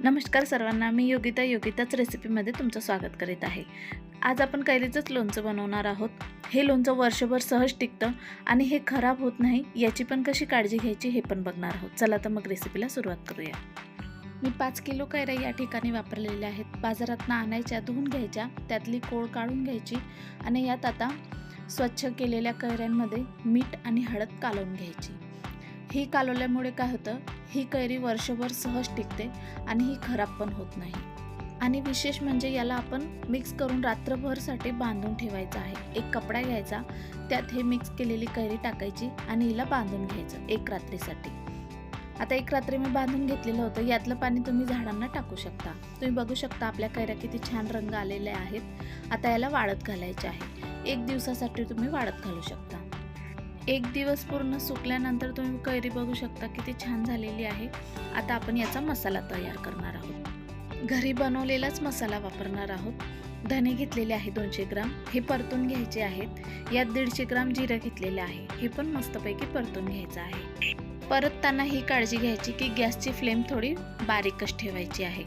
नमस्कार सर्वांना मी योगिता योगिताच रेसिपीमध्ये तुमचं स्वागत करीत आहे. आज आपण कैरीचंच लोणचं बनवणार आहोत. हे लोणचं वर्षभर सहज टिकतं आणि हे खराब होत नाही याची पण कशी काळजी घ्यायची हे पण बघणार आहोत. चला तर मग रेसिपीला सुरुवात करूया. मी पाच किलो कैऱ्या या ठिकाणी वापरलेल्या आहेत. बाजारातनं आणायच्या धुवून घ्यायच्या त्यातली कोळ काढून घ्यायची आणि यात आता स्वच्छ केलेल्या कैऱ्यांमध्ये मीठ आणि हळद कालवून घ्यायची. ही कालवल्यामुळे काय होतं? ही कैरी वर्षभर सहज टिकते आणि ही खराब पण होत नाही. आणि विशेष म्हणजे याला आपण मिक्स करून रात्रभरसाठी बांधून ठेवायचं आहे. एक कपडा घ्यायचा त्यात हे मिक्स केलेली कैरी टाकायची आणि हिला बांधून घ्यायचं एक रात्रीसाठी. आता एक रात्री मी बांधून घेतलेलं होतं. यातलं पाणी तुम्ही झाडांना टाकू शकता. तुम्ही बघू शकता आपल्या कैऱ्या किती छान रंग आलेले आहेत. आता याला वाळत घालायचे आहे. एक दिवसासाठी तुम्ही वाळत घालू शकता. एक दिवस पूर्ण सुकल्यानंतर तुम्ही कैरी बघू शकता किती छान झालेली आहे. आता आपण याचा मसाला तयार करणार आहोत. घरी बनवलेलाच मसाला वापरणार आहोत. धने घेतलेले आहे दोनशे ग्राम. हे परतून घ्यायचे आहेत. यात दीडशे ग्राम जिरं घेतलेले आहे. हे पण मस्तपैकी परतून घ्यायचं आहे. परतताना ही काळजी घ्यायची की गॅसची फ्लेम थोडी बारीकच ठेवायची आहे.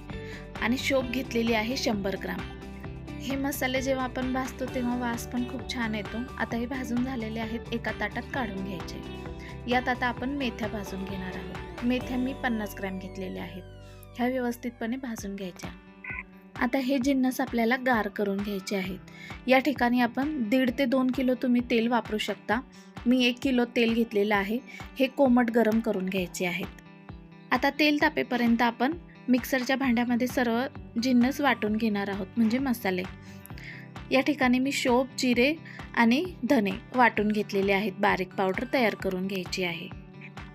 आणि शोप घेतलेली आहे शंभर ग्राम. हे मसाले जेव्हा आपण भाजतो तेव्हा वास पण खूप छान येतो. आता हे भाजून झालेले आहेत एका ताटात काढून घ्यायचे. यात आता आपण मेथ्या भाजून घेणार आहोत. मेथ्या मी पन्नास ग्रॅम घेतलेल्या आहेत. ह्या व्यवस्थितपणे भाजून घ्यायच्या. आता हे जिन्नस आपल्याला गार करून घ्यायचे आहेत. या ठिकाणी आपण दीड ते दोन किलो तुम्ही तेल वापरू शकता. मी एक किलो तेल घेतलेलं आहे. हे कोमट गरम करून घ्यायचे आहेत. आता तेल तापेपर्यंत आपण मिक्सरच्या भांड्यामध्ये सर्व जिन्नस वाटून घेणार आहोत म्हणजे मसाले. या ठिकाणी मी शोप जिरे आणि धने वाटून घेतलेले आहेत. बारीक पावडर तयार करून घ्यायची आहे.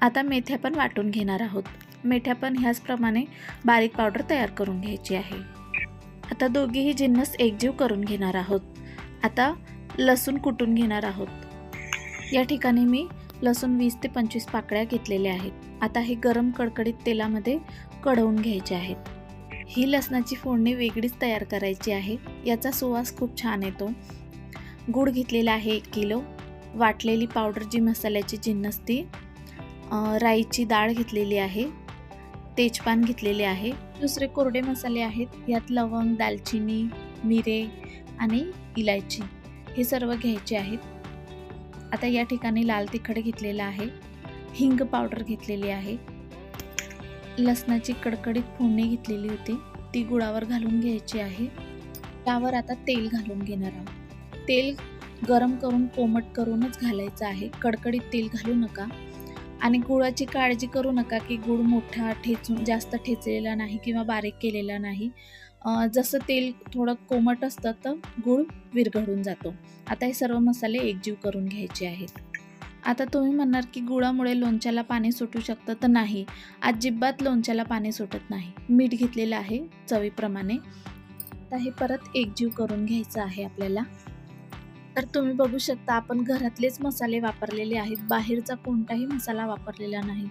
आता मेथ्या पण वाटून घेणार आहोत. मेथ्या पण ह्याचप्रमाणे बारीक पावडर तयार करून घ्यायची आहे. आता दोघीही जिन्नस एकजीव करून घेणार आहोत. आता लसूण कुटून घेणार आहोत. या ठिकाणी मी लसूण वीस ते पंचवीस पाकळ्या घेतलेल्या आहेत. आता हे गरम कडकडीत तेलामध्ये कढवून घ्यायचे आहेत. ही लसणाची फोडणी वेगळीच तयार करायची आहे. याचा सुवास खूप छान येतो. गूळ घेतलेला आहे एक किलो. वाटलेली पावडर जी मसाल्याची जिन्नस ती राईची डाळ घेतलेली आहे. तेजपान घेतलेले आहे. दुसरे कोरडे मसाले आहेत. यात लवंग दालचिनी मिरे आणि इलायची हे सर्व घ्यायचे आहेत. आता या ठिकाणी लाल तिखट घेतलेलं आहे हिंग पावडर घेतलेली आहे लसणाची कडकडीत फोडणी घेतलेली होती ती गुळावर घालून घ्यायची आहे. त्यावर आता तेल घालून घेणार आहोत. तेल गरम करून कोमट करूनच घालायचं आहे. कडकडीत तेल घालू नका. आणि गुळाची काळजी करू नका की गुळ मोठा ठेचून जास्त ठेचलेला नाही किंवा बारीक केलेला नाही. जसं तेल थोडं कोमट असतं तर गुळ विरघळून जातो. आता हे सर्व मसाले एकजीव करून घ्यायचे आहेत. आता तुम्ही म्हणणार की गुळामुळे लोणच्याला पाणी सुटू शकतं तर नाही. अजिबात लोणच्याला पाणी सुटत नाही. मीठ घेतलेलं आहे चवीप्रमाणे. आता हे परत एकजीव करून घ्यायचं आहे आपल्याला. तर तुम्ही बघू शकता आपण घरातलेच मसाले वापरलेले आहेत. बाहेरचा कोणताही मसाला वापरलेला नाही.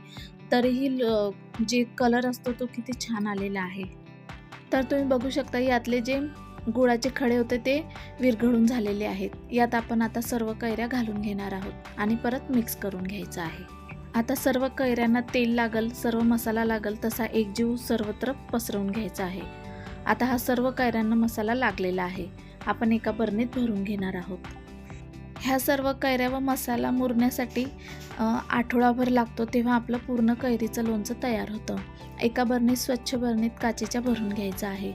तरीही ल- जे कलर असतो तो किती छान आलेला आहे. तर तुम्ही बघू शकता यातले जे गुळाचे खडे होते ते विरघळून झालेले आहेत. यात आपण आता सर्व कैऱ्या घालून घेणार आहोत आणि परत मिक्स करून घ्यायचं आहे. आता सर्व कैऱ्यांना तेल लागल सर्व मसाला लागल तसा एकजीव सर्वत्र पसरवून घ्यायचा आहे. आता हा सर्व कैऱ्यांना मसाला लागलेला आहे. आपण एका बरणीत भरून घेणार आहोत. ह्या सर्व कैऱ्या व मसाला मुरण्यासाठी आठवडाभर लागतो तेव्हा आपलं पूर्ण कैरीचं लोणचं तयार होतं. एका बरणीत स्वच्छ बरणीत काचेच्या भरून घ्यायचं आहे.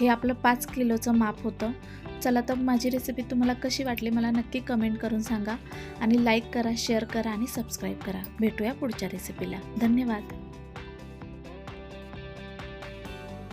हे आपलं पाच किलोचं माप होतं. चला तर माझी रेसिपी तुम्हाला कशी वाटली मला नक्की कमेंट करून सांगा. आणि लाईक करा शेअर करा आणि सबस्क्राईब करा. भेटूया पुढच्या रेसिपीला धन्यवाद.